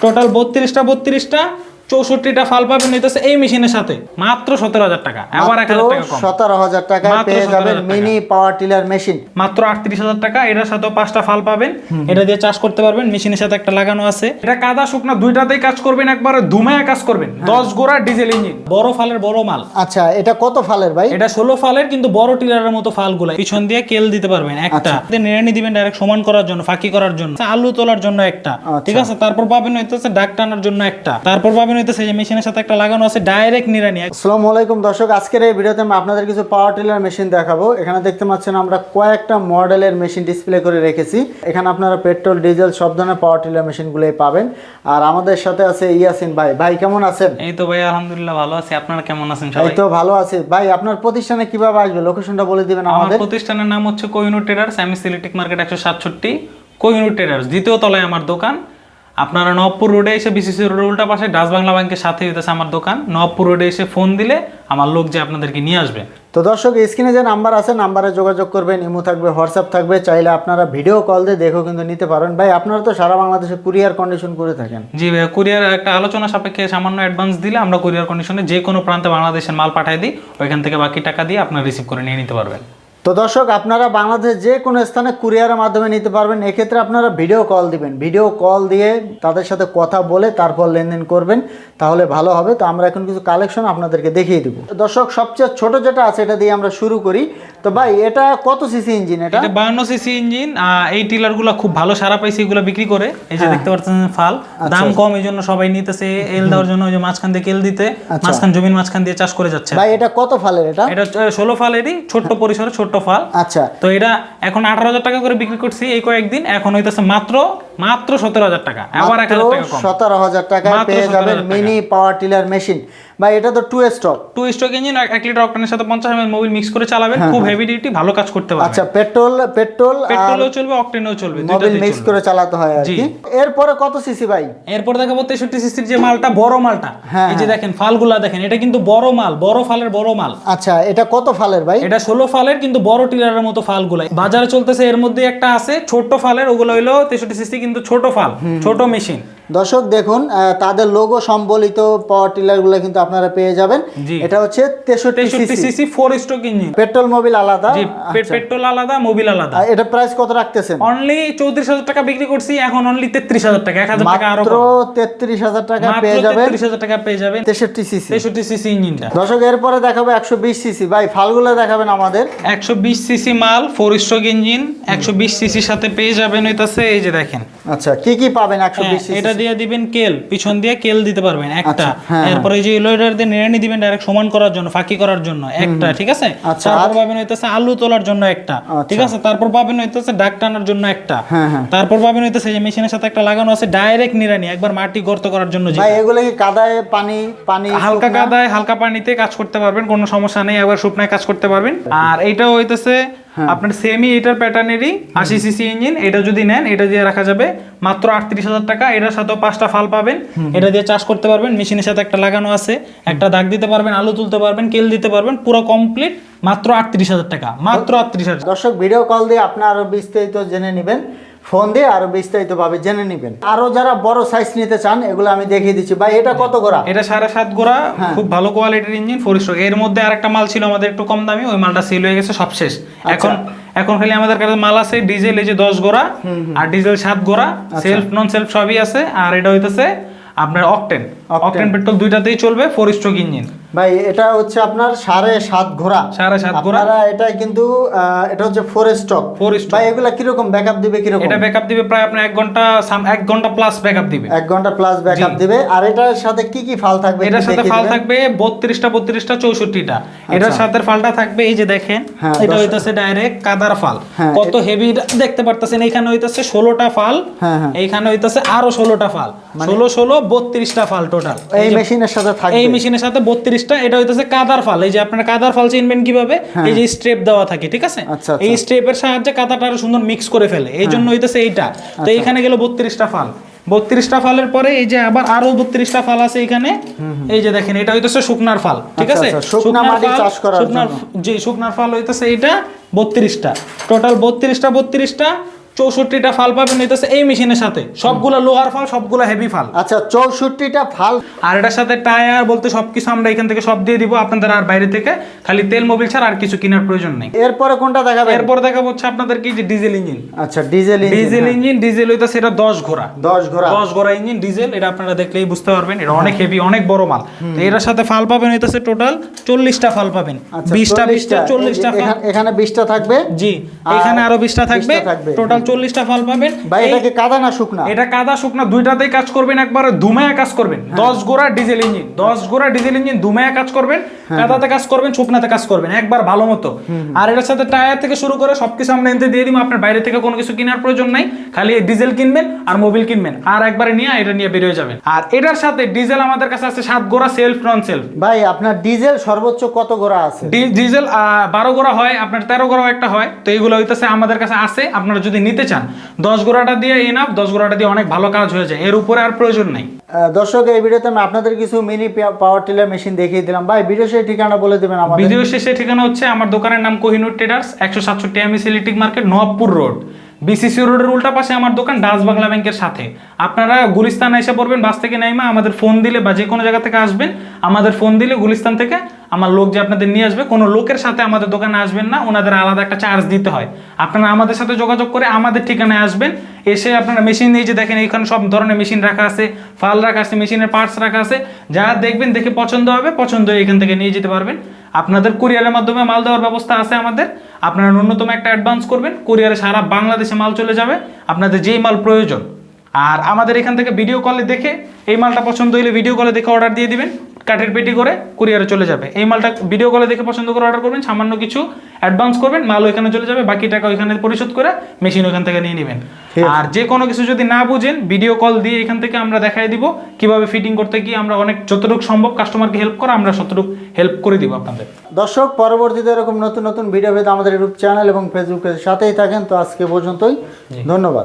Total বত্রিশটা বত্রিশটা। চৌষট্টিটা ফাল পাবেন হইতেছে এই মেশিনের সাথে। মাত্র সতেরো হাজার টাকা। আবার এক হাজার টাকা কম। সতেরো হাজার টাকায় পেয়ে যাবেন মিনি পাওয়ার টিলার মেশিন। মাত্র আটত্রিশ হাজার টাকা এটার সাথেও পাঁচটা ফাল পাবেন। এটা দিয়ে চাষ করতে পারবেন মেশিনের সাথে একটা লাগানো আছে। এটা কাদা শুকনা দুইটাতেই কাজ করবেন একবারে ধুমায় কাজ করবেন। দশ গোড়া ডিজেল ইঞ্জিন। বড় ফালের বড় মাল। আচ্ছা এটা কত ফালের ভাই? এটা ষোলো ফালের কিন্তু বড় টিলারের মতো ফালগুলো। পিছন দিয়ে কেল দিতে পারবেন একটা। নিড়ানি দিবেন ডাইরেক্ট সমান করার জন্য ফাঁকি করার জন্য। আলু তোলার জন্য একটা। ঠিক আছে? তারপর পাবেন হইতেছে ডাক টানার জন্য একটা। তারপর পাবেন হইতেছে যে মেশিনের সাথে একটা লাগানো আছে ডাইরেক্ট নিড়ানি আসসালামু আলাইকুম দর্শক আজকের এই ভিডিওতে আমি আপনাদের কিছু পাওয়ার টিলার মেশিন দেখাবো। এখানে দেখতে পাচ্ছেন আমরা কয়েকটা মডেলের মেশিন ডিসপ্লে করে রেখেছি। এখানে আপনারা পেট্রোল ডিজেল সব ধরনের পাওয়ার টিলার মেশিনগুলোই পাবেন। আর আমাদের সাথে আছে ইয়াসিন ভাই। ভাই কেমন আছেন? এই তো ভাই আলহামদুলিল্লাহ ভালো আছি। আপনারা কেমন আছেন এই সবাই তো ভালো আছি। ভাই আপনার প্রতিষ্ঠানে কীভাবে আসবে? লোকেশনটা বলে দিবেন আমাদের। প্রতিষ্ঠানের নাম হচ্ছে কোহিনুর ট্রেডার্স আমি সিলেটিক মার্কেট একশো সাতষট্টি কোহিনুর ট্রেডার্স দ্বিতীয় তলায় আমার দোকান। আপনারা নবপুর রোডে এসে বিসিসি রোডের উল্টা পাশে ডাচ বাংলা ব্যাংকের সাথে হইতেছে আমার দোকান। নবপুর রোডে এসে ফোন দিলে আমার লোক যে আপনাদেরকে নিয়ে আসবে। তো দর্শক স্ক্রিনে যে নাম্বার আছে নাম্বারে যোগাযোগ করবেন ইমো থাকবে হোয়াটসঅ্যাপ থাকবে। চাইলে আপনারা ভিডিও কল দিয়ে দেখেও কিন্তু নিতে পারেন। ভাই আপনারা তো সারা বাংলাদেশে কুরিয়ার কন্ডিশন করে থাকেন। জি ভাইয়া কুরিয়ার একটা আলোচনা সাপেক্ষে সামান্য অ্যাডভান্স দিলে আমরা কুরিয়ার কন্ডিশনে যে কোনো প্রান্তে বাংলাদেশের মাল পাঠিয়ে দিই ওইখান থেকে বাকি টাকা দিয়ে আপনারা রিসিভ করে নিয়ে নিতে পারবেন। তো দর্শক আপনারা বাংলাদেশের যে কোনো স্থানে কুরিয়ারের মাধ্যমে নিতে পারবেন। এক্ষেত্রে আপনারা ভিডিও কল দিবেন। ভিডিও কল দিয়ে তাদের সাথে কথা বলে তারপর লেনদেন করবেন। তাহলে ভালো হবে। তো আমরা এখন কিছু কালেকশন আপনাদেরকে দেখিয়ে দিব। দর্শক সবচেয়ে ছোট যেটা আছে এটা দিয়ে আমরা শুরু করি। তো ভাই এটা কত সিসি ইঞ্জিন এটা? এটা বায়ান্ন সিসি ইঞ্জিন এই টিলারগুলা খুব ভালো সারা পাইছে এগুলো বিক্রি করে। এই যে দেখতে পাচ্ছেন ফাল। দাম কম এই জন্য সবাই নিতেছে। এল দেওয়ার জন্য ওই যে মাঝখান দিয়ে কেল দিতে। মাঝখান জমির মাঝখান দিয়ে চাষ করে যাচ্ছে। ভাই এটা কত ফালের এটা? এটা ষোলো ফালেরই ছোট্ট পরিসরে ছোট্ট ফাল। আচ্ছা। তো এটা এখন আঠারো হাজার টাকা করে বিক্রি করছি এই কয়েকদিন। এখন হইতেছে মাত্র মাত্র সতেরো হাজার টাকা। আবার এক হাজার টাকা সতেরো হাজার টাকায় পেয়ে যাবেন মিনি পাওয়ার টিলার মেশিন। ভাই এটা তো two stock two stroke engine এক লিটার অক্টানের সাথে পঞ্চাশ এমএল মোবিল মিক্স করে চালাবেন। খুব হেভি ডিউটি ভালো কাজ করতে পারবে আচ্ছা পেট্রোল পেট্রোল পেট্রোলেও চলবে অক্টেনেও চলবে মোবিল মিক্স করে চালাতে হয় আর কি। এরপরে কত সিসি ভাই? এরপর দেখাবো তেষট্টি সিসির যে মালটা বড় মালটা। হ্যাঁ, এই যে দেখেন ফালগুলা দেখেন এটা কিন্তু বড় মাল বড় ফালের বড় মাল। আচ্ছা এটা কত ফালের ভাই? এটা ষোলো ফালের কিন্তু বড় টিলারের মতো ফালগুলা বাজারে চলতেছে এর মধ্যে একটা আছে ছোট ফালের ওগুলো হইল তেষট্টি সিসি কিন্তু ছোট ফাল ছোট মেশিন। দর্শক দেখুন তাদের লোগো সম্বলিত পাওয়ার টিলারগুলো কিন্তু আপনারা পেয়ে যাবেন। এটা হচ্ছে তেষট্টি CC four stroke engine petrol Mobil আলাদা। পেট্রোল আলাদা মোবিল আলাদা। এটা প্রাইস কত রাখতেছেন? অনলি চৌত্রিশ হাজার টাকা বিক্রি করছি এখন অনলি তেত্রিশ হাজার টাকা এক হাজার টাকা আরও তেত্রিশ হাজার টাকা পেয়ে যাবেন। তেত্রিশ হাজার টাকা পেয়ে যাবেন। তেষট্টি সিসি তেষট্টি সিসি ইঞ্জিনটা দর্শক এরপরে দেখাবো একশো বিশ সিসি ভাই ফালগুলো দেখাবেন আমাদের। একশো বিশ সিসি মাল ফোর স্ট্রোক ইঞ্জিন একশো বিশ সিসির সাথে পেয়ে যাবেন হইতাছে এই যে দেখেন। আচ্ছা কি কি পাবেন একশো হ্যাঁ, বিশ সিসি এটা দিয়ে দিবেন কেল পিছন দিয়ে কেল দিতে পারবেন একটা। আচ্ছা, হ্যাঁ, এরপরে এই যে দিয়ে নিড়ানি দিবেন ডাইরেক্ট সমান করার জন্য ফাঁকি করার জন্য একটা ঠিক আছে? আচ্ছা, তারপর পাবেন হইতেছে আলু তোলার জন্য একটা ঠিক আছে? তারপর পাবেন হইতেছে ডাক টানার জন্য একটা। হ্যাঁ হ্যাঁ। তারপর পাবেন হইতেছে যে মেশিনের সাথে একটা লাগানো আছে ডাইরেক্ট নিড়ানি একবার মাটি গর্ত করার জন্য ভাই এগুলো কি কাদায় পানি পানি হালকা কাদায় হালকা পানিতে কাজ করতে পারবেন কোনো সমস্যা নেই একবার শুকনায় কাজ করতে পারবেন। আর এইটাও হইতেছে হ্যাঁ। আপনার সেমি এটার প্যাটার্নেরই আশি সিসি ইঞ্জিন এটা যদি নেন এটা দিয়ে রাখা যাবে মাত্র আটত্রিশ হাজার টাকা। এটার সাথেও পাঁচটা ফাল পাবেন। এটা দিয়ে চাষ করতে পারবেন মেশিনের সাথে একটা লাগানো আছে। একটা দাগ দিতে পারবেন আলু তুলতে পারবেন কেল দিতে পারবেন পুরো কমপ্লিট মাত্র আটত্রিশ হাজার টাকা মাত্র আটত্রিশ হাজার দর্শক ভিডিও কল দিয়ে আপনার আরও বিস্তারিত জেনে নেবেন। ফোন দিয়ে আরও বিস্তারিত ভাবে জেনে নেবেন আরও যারা বড় সাইজ নিতে চান এগুলো আমি দেখিয়ে দিচ্ছি ভাই এটা কত গোড়া এটা সাড়ে সাত গোড়া হ্যাঁ। খুব ভালো কোয়ালিটির ইঞ্জিন ফোর স্ট্রোক এর মধ্যে আরেকটা মাল ছিল আমাদের একটু কম দামি ওই মালটা সেল হয়ে গেছে সব শেষ আচ্ছা। এখন এখন খালি আমাদের কাছে মাল আছে ডিজেল এই যে দশ গোড়া আর ডিজেল সাত গোড়া। সেলফ নন সেলফ সবই আছে আর এটা হইতেছে আপনার অকটেন। অকটেন পেট্রোল দুইটাতেই চলবে ফোর স্ট্রোক ইঞ্জিন ভাই এটা হচ্ছে আপনার সাড়ে সাত ঘোড়া। সাড়ে সাত ঘোড়া? এটা কিন্তু এটা হচ্ছে ফোর স্টক ফোর স্ট্রোক ভাই এগুলা কীরকম ব্যাকআপ দিবে কীরকম? এটা ব্যাকআপ দিবে প্রায় আপনার এক ঘণ্টা এক ঘণ্টা প্লাস ব্যাকআপ দিবে। এক ঘণ্টা প্লাস ব্যাকআপ দিবে। আর এটার সাথে কি কি ফাল থাকবে এটার সাথে ফাল থাকবে বত্রিশটা বত্রিশটা চৌষট্টিটা। এটার সাথে ফালটা থাকবে এই যে দেখেন হ্যাঁ, এটা হইতাছে ডাইরেক্ট কাদার ফাল। হ্যাঁ, কত হেভি দেখতে পারতেছেন এখানে হইতাছে ষোলোটা ফাল হ্যাঁ। এইখানে হইতাছে আরও ষোলোটা ফাল। ষোলো ষোলো বত্রিশটা ফাল টোটাল এই মেশিনের সাথে থাকবে। এই মেশিনের সাথে বত্রিশটা এটা হইতেছে কাদার ফাল। এই যে আপনারা কাদার ফাল চিনবেন কীভাবে? এই যে স্ট্রেপ দেওয়া থাকে ঠিক আছে? হ্যাঁ। আচ্ছা, এই স্ট্রেপের সাহায্যে কাদাটা আরও সুন্দর মিক্স করে ফেলে। এই জন্য হইতেছে এইটা। আচ্ছা। তো এইখানে গেল বত্রিশটা ফাল। বত্রিশটা ফালের পরে এই যে আবার আরও বত্রিশটা ফাল আছে এখানে এই যে দেখেন এটা হইতেছে শুকনার ফাল ঠিক আচ্ছা, আছে? আচ্ছা, শুকনা শুকনার ফাল-। জি শুকনার হইতেছে এইটা বত্রিশটা। টোটাল বত্রিশটা বত্রিশটা। চৌষট্টিটা ফাল পাবেন হইতেছে এই মেশিনের সাথে। সবগুলা লোহার ফাল সবগুলা হেভি ফাল। আচ্ছা চৌষট্টিটা ফাল। আর এটার সাথে টায়ার বলতে সবকিছু আমরা এখান থেকে সব দিয়ে দিব আপনাদের আর বাইরে থেকে। খালি তেল মোবিল ছাড়া আর কিছু কেনার প্রয়োজন নেই। এরপরে কোনটা দেখাবেন? এরপর দেখা হচ্ছে আপনাদের কি? যে ডিজেল ইঞ্জিন আচ্ছা diesel engine diesel engine diesel হইতেছে এটা দশ ঘোড়া। দশ ঘোড়া। দশ ঘোড়া ইঞ্জিন ডিজেল এটা আপনারা দেখলেই বুঝতে পারবেন। এটা অনেক হেভি অনেক বড় মাল। তো এটার সাথে ফাল পাবেন হইতেছে টোটাল চল্লিশটা ফাল পাবেন। আচ্ছা বিশটা বিশটা চল্লিশটা। ফাল। এখানে- এখানে বিশটা থাকবে? জি এখানে আরও বিশটা থাকবে। 20টা থাকবে। টোটাল চল্লিশটা ফাল পাবেন। কাদা না শুকনা? এটা কাদা শুকনা দুইটাতেই কাজ করবেন একবারে ধুমায়া কাজ করবেন। হ্যাঁ। দশ গোড়া ডিজেল ইঞ্জিন দশ গোড়া ডিজেল ইঞ্জিন ধুমায়া কাজ করবেন হ্যাঁ, কাদাতে কাজ করবেন শুকনাতে কাজ করবেন একবার ভালো মতো। আর এটার সাথে টায়ার থেকে শুরু করে সবকিছু আমরা এনতে দিয়ে দিব আপনার বাইরে থেকে কোনো কিছু কেনার প্রয়োজন নাই খালি ডিজেল কিনবেন আর মোবিল কিনবেন। আর একবারে নিয়ে এটা নিয়ে বেরিয়ে যাবেন। আর এটার সাথে ডিজেল আমাদের কাছে আছে সাত গোড়া সেলফ নন সেলফ। ভাই আপনার ডিজেল সর্বোচ্চ কত ঘোড়া আছে? ডিজেল বারো গোড়া হয় আপনার তেরো গোড়া একটা হয় তো এইগুলো হইতেছে আমাদের কাছে আছে আপনারা যদি নিতে চান দশ গোড়াটা দিয়ে এনাফ দশ গোড়াটা দিয়ে অনেক ভালো কাজ হয়ে যায় এর উপরে আর প্রয়োজন নেই। দর্শক এই ভিডিওতে আমি আপনাদের কিছু মিনি পাওয়ার টিলার মেশিন দেখিয়ে দিলাম। ভাই ভিডিও সেই ঠিকানা বলে দেবেন আমার ভিডিও শেষে ঠিকানা হচ্ছে আমার দোকানের নাম কোহিনুর ট্রেডার্স একশো সাতষট্টি MS electric market Nawabpur road BCC রোডের উল্টা পাশে আমার দোকান ডাচ বাংলা ব্যাংকের সাথে। আপনারা গুলিস্তান এসে পড়বেন, বাস থেকে নাইমা, আমাদের ফোন দিলে বা যে কোনো জায়গা থেকে আসবেন, আমাদের ফোন দিলে গুলিস্তান থেকে আমার লোক যে আপনাদের নিয়ে আসবে, কোনো লোকের সাথে আমাদের দোকানে আসবেন না, ওনাদের আলাদা একটা চার্জ দিতে হয়। আপনারা আমাদের সাথে যোগাযোগ করে আমাদের ঠিকানায় আসবেন, এসে আপনারা মেশিন নিয়ে যে দেখেন এখানে সব ধরনের মেশিন রাখা আছে, ফাল রাখা আছে মেশিনের পার্টস রাখা আছে, যা দেখবেন দেখে পছন্দ হবে, পছন্দ এখান থেকে নিয়ে যেতে পারবেন। আপনাদের কুরিয়ারের মাধ্যমে মাল দেওয়ার ব্যবস্থা আছে আমাদের। আপনারা ন্যূনতম একটা অ্যাডভান্স করবেন কুরিয়ারে সারা বাংলাদেশে মাল চলে যাবে, আপনাদের যেই মাল প্রয়োজন। আর আমাদের এখান থেকে ভিডিও কলে দেখে, এই মালটা পছন্দ হলে ভিডিও কলে দেখে অর্ডার দিয়ে দিবেন। কাঠের পেটি করে কুরিয়ারে চলে যাবে। এই মালটা ভিডিও কলে দেখে পছন্দ করে অর্ডার করবেন সামান্য কিছু অ্যাডভান্স করবেন মাল ওইখানে চলে যাবে বাকি টাকা ওইখানে পরিশোধ করে মেশিন ওইখান থেকে নিয়ে নেবেন। আর যে কোনো কিছু যদি না বুঝেন ভিডিও কল দিয়ে এখান থেকে আমরা দেখাই দিব কীভাবে ফিটিং করতে গিয়ে আমরা অনেক যতটুকু সম্ভব কাস্টমারকে হেল্প করা আমরা ততটুকু হেল্প করে দিব আপনাদের। দর্শক পরবর্তীতে এরকম নতুন নতুন ভিডিও পেতে আমাদের ইউটিউব চ্যানেল এবং ফেসবুকের সাথেই থাকেন। তো আজকে পর্যন্তই ধন্যবাদ।